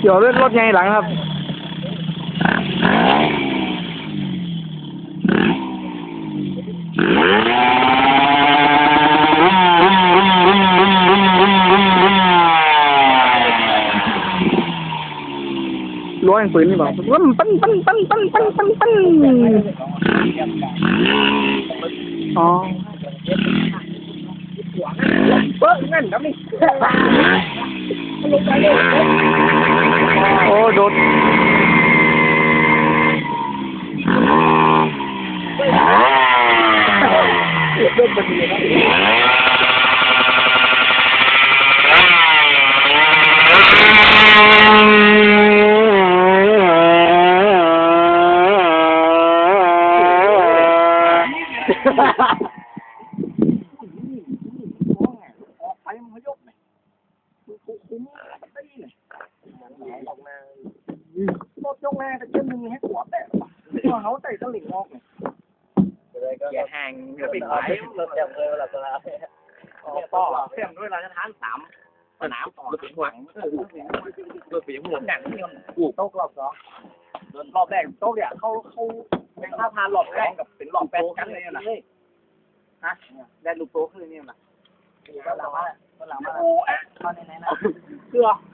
เกี่ยวด้วยรถไงหลังครับล้อยปืนนี่บอกว่าปั้นปั้นปั้นปั้นปั้นปั้นปั้นอ๋อเบิ้งเงินแล้วนี่ ô đột. ออกมารถยกแม่แต่เจ้ามึงให้หัวแตกว่ะว่าเขาใส่สลิงออกเนี่ยอย่าห่างอย่าปิดไว้เราเต็มเลยเราจะออกต่อเต็มด้วยเราจะทานสามสนามต่อรถเป็นห่วงรถเป็นห่วงหนังเนี่ยกูโต๊ะรอบสองรอบแรกโต๊ะเนี่ยเขาเขาแข่งท่าทานรอบแรกกับเป็นรอบแปดกันเลยนะฮะได้ลูกโต๊ะคือนี่นะก็หลังมาก็หลังมาโอ้เอ๊ะตอนไหนนะเสื้อหายหมดทุกเอาแล้วเดินไปแล้วโอ้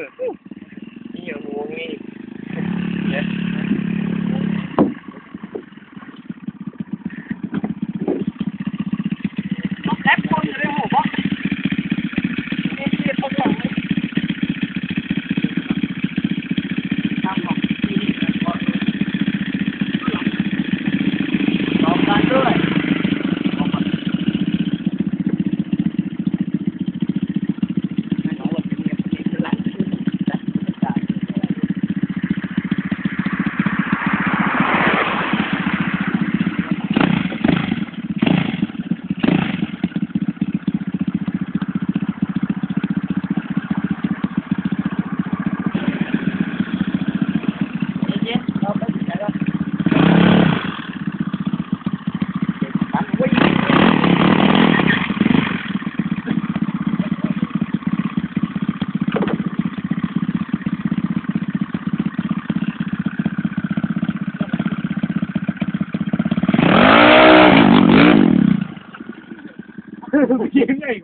it. Woo. game night,